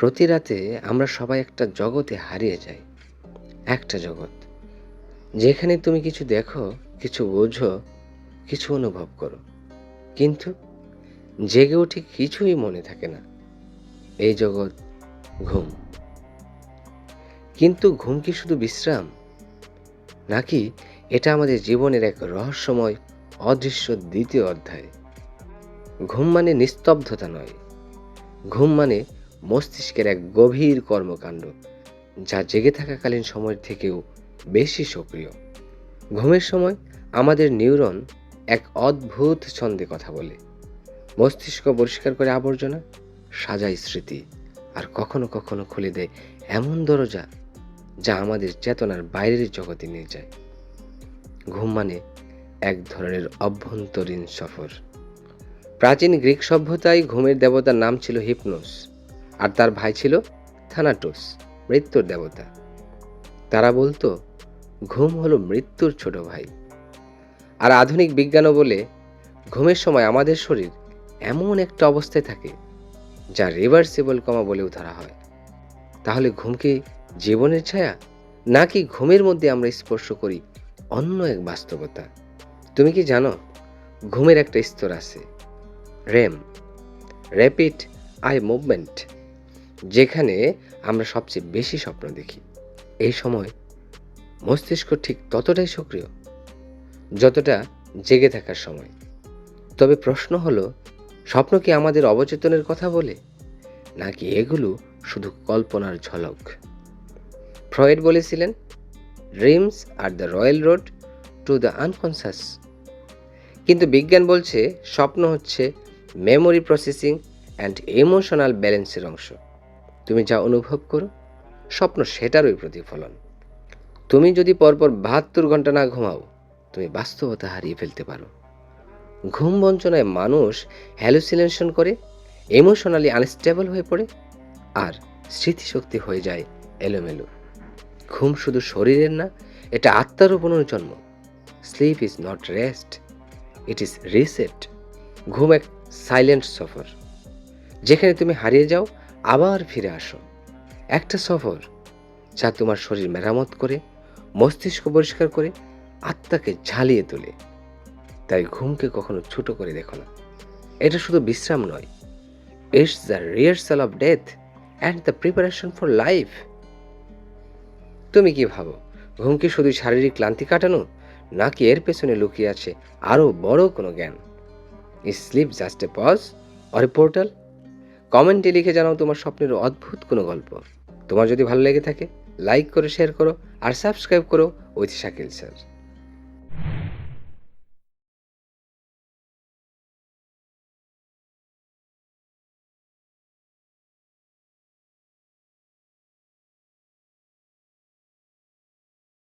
প্রতি রাতে আমরা সবাই একটা জগতে হারিয়ে যাই। একটা জগৎ। যেখানে তুমি কিছু দেখো, কিছু বোঝো, কিছু অনুভব করো। কিন্তু জেগে উঠে কিছুই মনে থাকে না। এই জগৎ ঘুম। কিন্তু ঘুম কি শুধু বিশ্রাম? নাকি এটা আমাদের জীবনের এক রহস্যময়, অদৃশ্য দ্বিতীয় অধ্যায়? ঘুম মানে নিস্তব্ধতা নয়। ঘুম মানে মস্তিষ্কের এক গভীর কর্মকাণ্ড, যা জেগে থাকাকালীন সময়ের থেকেও বেশি সক্রিয়। ঘুমের সময় আমাদের নিউরন এক অদ্ভুত ছন্দে কথা বলে। মস্তিষ্ক পরিষ্কার করে আবর্জনা, সাজায় স্মৃতি, আর কখনো কখনো খুলে দেয় এমন দরজা যা আমাদের চেতনার বাইরের জগতে নিয়ে যায়। ঘুম মানে এক ধরনের অভ্যন্তরীণ সফর। প্রাচীন গ্রিক সভ্যতায় ঘুমের দেবতার নাম ছিল হিপনোস। আর তার ভাই ছিল থানাটোস, মৃত্যুর দেবতা। তারা বলতো, ঘুম হলো মৃত্যুর ছোট ভাই। আর আধুনিক বিজ্ঞানও বলে, ঘুমের সময় আমাদের শরীর এমন একটা অবস্থায় থাকে, যা রিভার্সিবল কমা বলেও ধরা হয়। তাহলে ঘুম কি জীবনের ছায়া, নাকি ঘুমের মধ্যে আমরা স্পর্শ করি অন্য এক বাস্তবতা? তুমি কি জানো, ঘুমের একটা স্তর আছে রেম র্যাপিড আই মুভমেন্ট যেখানে আমরা সবচেয়ে বেশি স্বপ্ন দেখি। এই সময় মস্তিষ্ক ঠিক ততটাই সক্রিয়, যতটা জেগে থাকার সময়। তবে প্রশ্ন হলো, স্বপ্ন কি আমাদের অবচেতনের কথা বলে, নাকি এগুলো শুধু কল্পনার ঝলক? ফ্রয়েড বলেছিলেন dreams are the royal road to the unconscious কিন্তু বিজ্ঞান বলছে, স্বপ্ন হচ্ছে মেমোরি প্রসেসিং অ্যান্ড ইমোশনাল ব্যালেন্সের অংশ। তুমি যা অনুভব করো, স্বপ্ন সেটারই প্রতিফলন। তুমি যদি পরপর বাহাত্তর ঘণ্টা না ঘুমাও, তুমি বাস্তবতা হারিয়ে ফেলতে পারো। ঘুম বঞ্চনায় মানুষ হ্যালুসিনেশন করে ইমোশনালি আনস্টেবল হয়ে পড়ে আর স্মৃতিশক্তি হয়ে যায় এলোমেলো। ঘুম শুধু শরীরের না, এটা আত্মারও পুনর্জন্ম sleep is not rest it is reset ঘুম এক সাইলেন্ট সফর যেখানে তুমি হারিয়ে যাও আবার ফিরে আসো। একটা সফর, যা তোমার শরীর মেরামত করে, মস্তিষ্ক পরিষ্কার করে, আত্মাকে ঝালিয়ে তোলে। তাই ঘুমকে কখনো ছোট করে দেখো না। এটা শুধু বিশ্রাম নয়। It's the rehearsal of death and the preparation for life তুমি কি ভাবো, ঘুম কি শুধু শারীরিক ক্লান্তি কাটানো, নাকি এর পেছনে লুকিয়ে আছে আরও বড় কোনো জ্ঞান? Sleep just a pause or a portal কমেন্টে লিখে জানাও তোমার স্বপ্নের অদ্ভুত কোনো গল্প। তোমার যদি ভালো লেগে থাকে লাইক করে শেয়ার করো, আর সাবস্ক্রাইব করো উইথ শাকিল স্যার